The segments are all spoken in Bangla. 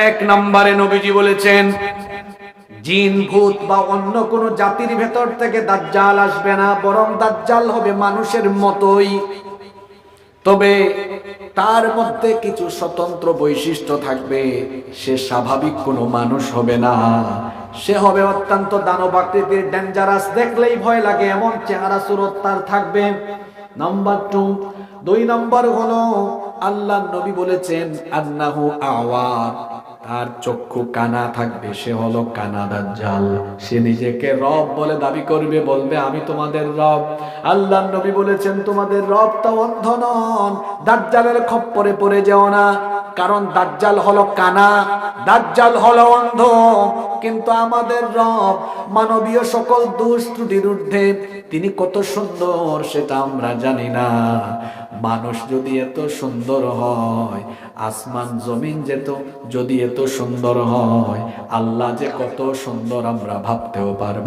এক নম্বরে নবীজি বলেছেন, জিন, ভূত বা অন্য কোন জাতির ভেতর থেকে দাজ্জাল আসবে না, বরং দাজ্জাল হবে মানুষের মতোই। তবে তার মধ্যে কিছু স্বতন্ত্র বৈশিষ্ট্য থাকবে, সে স্বাভাবিক কোনো মানুষ হবে না। সে হবে অত্যন্ত দানবাকৃতির ডেঞ্জারাস দেখলেই ভয় লাগে, এমন চেহারা সুরত তার থাকবে। নাম্বার টু দুই নম্বর হলো, আল্লাহ নবী বলেছেন, আন্নাহু আওয়ার তার চক্ষু কানা থাকবে, সে হলো কানা দাজ্জাল। সে নিজেকে রব বলে দাবি করবে, বলবে, আমি তোমাদের রব। আল্লাহ নবী বলেছেন, তোমাদের রব তা অন্ধ নন, দাজ্জালের খপ্পরে পড়ে যাও না, কারণ দাজ্জাল হলো কানা, দাজ্জাল হলো অন্ধ। কিন্তু আমাদের রব মানবীয় সকল দোষ ত্রুটির ঊর্ধ্বে তিনি কত সুন্দর সেটা আমরা জানি না। মানুষ যদি এত সুন্দর হয়, আসমান, জমিন যেত যদি এত সুন্দর হয়, আল্লাহ যে কত সুন্দর আমরা ভাবতেও পারব।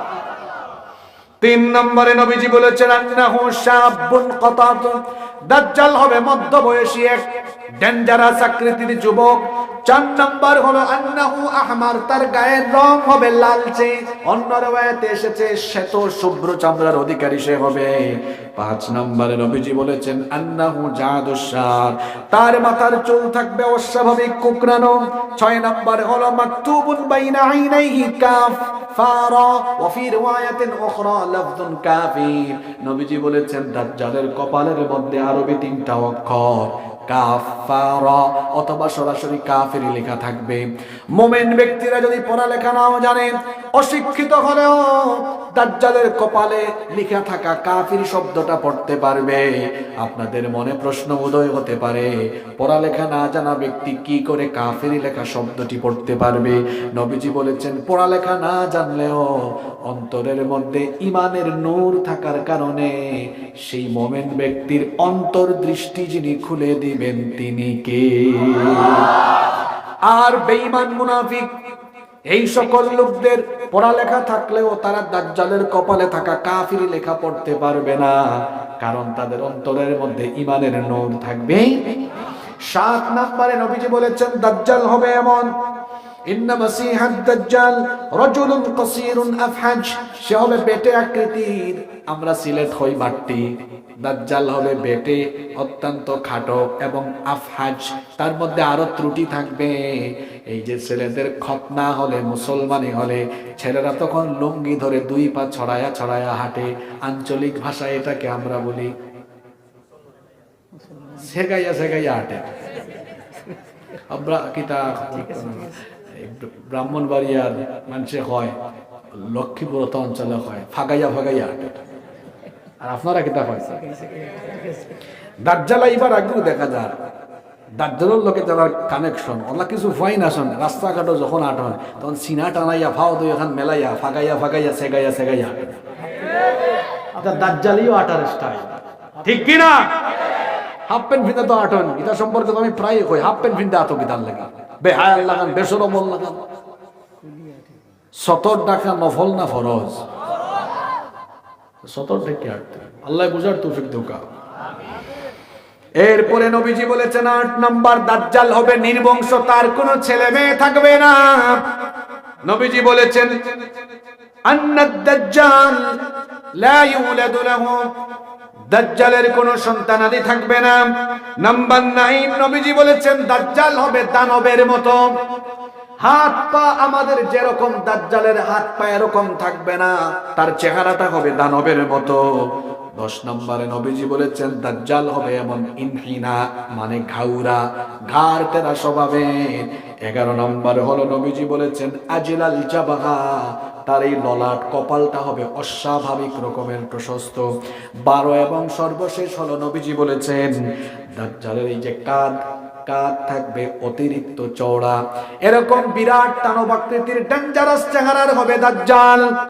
তিন নম্বরে নবীজি বলেছেন, আন্নাহু শাবুন কতাত দাজ্জাল হবে মধ্যবয়সী এক ডেঞ্জারাস আকৃতির যুবক। চার নম্বর হলো, আন্নাহু আহমার, তার গায়ের রং হবে লালচে। অন্য রওয়ায়েতে এসেছে, শ্বেত শুভ্র চামড়ার অধিকারী সে হবে। পাঁচ নম্বরে নবীজি বলেছেন, আন্নাহু জাদুসার তার মাথার চুল থাকবে অস্বাভাবিক কুকরানো। ছয় নম্বর হলো, মাকতুবুন বাইনা আইনাইহি কাফ, ফারা, ওয়া ফি রিওয়ায়াতিন উখরা লাফযুন কাফির। নবীজি বলেছেন, দাজ্জালের কপালের মধ্যে আরবি তিনটা অক্ষর। কাফারা, অথবা সরাসরি কাফেরি লেখা থাকবে। মোমেন ব্যক্তিরা যদি পড়ালেখা নাও জানে, অশিক্ষিত হলেও দাজ্জালের কপালে লেখা থাকা কাফির শব্দটা পড়তে পারবে। আপনাদের মনে প্রশ্ন উদয় হতে পারে, পড়ালেখা না জানা ব্যক্তি কি করে কাফেরি লেখা শব্দটি পড়তে পারবে? নবীজি বলেছেন, পড়ালেখা না জানলেও অন্তরের মধ্যে ইমানের নূর থাকার কারণে সেই মোমেন ব্যক্তির অন্তর্দৃষ্টি যিনি খুলে দিবেন তিনি কে? আর বেঈমান মুনাফিক, এই সকল লোকদের পড়ালেখা থাকলেও তারা দাজ্জালের কপালে থাকা কাফির লেখা পড়তে পারবে না, কারণ তাদের অন্তরের মধ্যে ইমানের নূর থাকবে সাত নাম্বারে নবীজি বলেছেন, দাজ্জাল হবে এমন ইন্না মাসিহাদ দাজ্জাল রাজুলুন কাসীরুন আফহাজ, সে হবে বেটে আকৃতির, আমরা সিলেট হই বাট্টি দাজ্জাল হবে বেটে অত্যন্ত খাটো এবং আফহাজ, তার মধ্যে আরও ত্রুটি থাকবে। এই যে ছেলেদের খতনা হলে, মুসলমানি হলে, ছেলেরা তখন লুঙ্গি ধরে দুই পা ছড়ায়া ছড়ায়া হাঁটে। আঞ্চলিক ভাষায় এটাকে আমরা বলি সেগাইয়া সেগাইয়া হাঁটে। আমরা কিতা ব্রাহ্মণবাড়িয়ার মানুষে হয় লক্ষ্মীপুরত অঞ্চলে হয়, ফাগাইয়া ফাগাইয়া। আর আপনারা কিতা হয় দার্জালা এবার আগেও দেখা যায় দার্জালের লোকে যারা কানেকশন ওলা কিছু ফাইন আসন রাস্তাঘাটও যখন আটন তখন সিনা টানাইয়া, ফাও দুই এখন মেলাইয়া, ফাগাইয়া ফাগাইয়া, সেগাইয়া সেগাইয়া। আচ্ছা দার্জালিও আটার স্টাইল ঠিক কি না হাফ প্যান্ট ফিতে তো আটন এটা সম্পর্কে তো আমি প্রায় কই, হাফ প্যান্ট ফিনতে আতো কিতার লাগান বেহায়াল লাগান বেসরমল লাগান। সতর টাকা নফল না ফরজ? সতর আল্লাহ বুঝার এরপরে নবীজি বলেছেন, আট নাম্বার দাজ্জাল হবে নির্বংশ, তার কোনো ছেলে মেয়ে থাকবে না। নবীজি বলেছেন, আন্নাদ দাজ্জালের কোনো সন্তানাদি থাকবে না। নাম্বার নাইন নবীজি বলেছেন, দাজ্জাল হবে দানবের মতো। হাত পা আমাদের যেরকম, দাজ্জালের হাত পা এরকম থাকবে না। তার চেহারাটা হবে দানবের মতো। দশ নম্বরে নবীজি বলেছেন, দাজ্জাল হবে এমন ইনহিনা মানে ঘাউরা, ঘাড় তেরা স্বভাবের এগারো নম্বর হলো নবীজি বলেছেন, আজিলাল জাবাহা তার এই ললাট কপালটা হবে অস্বাভাবিক রকমের প্রশস্ত। বারো এবং সর্বশেষ হলো নবীজি বলেছেন, দাজ্জালের এই যে কাঁধ কাঁধ থাকবে অতিরিক্ত চওড়া। এরকম বিরাট দানব আকৃতির ডেঞ্জারাস চেহারার হবে দাজ্জাল।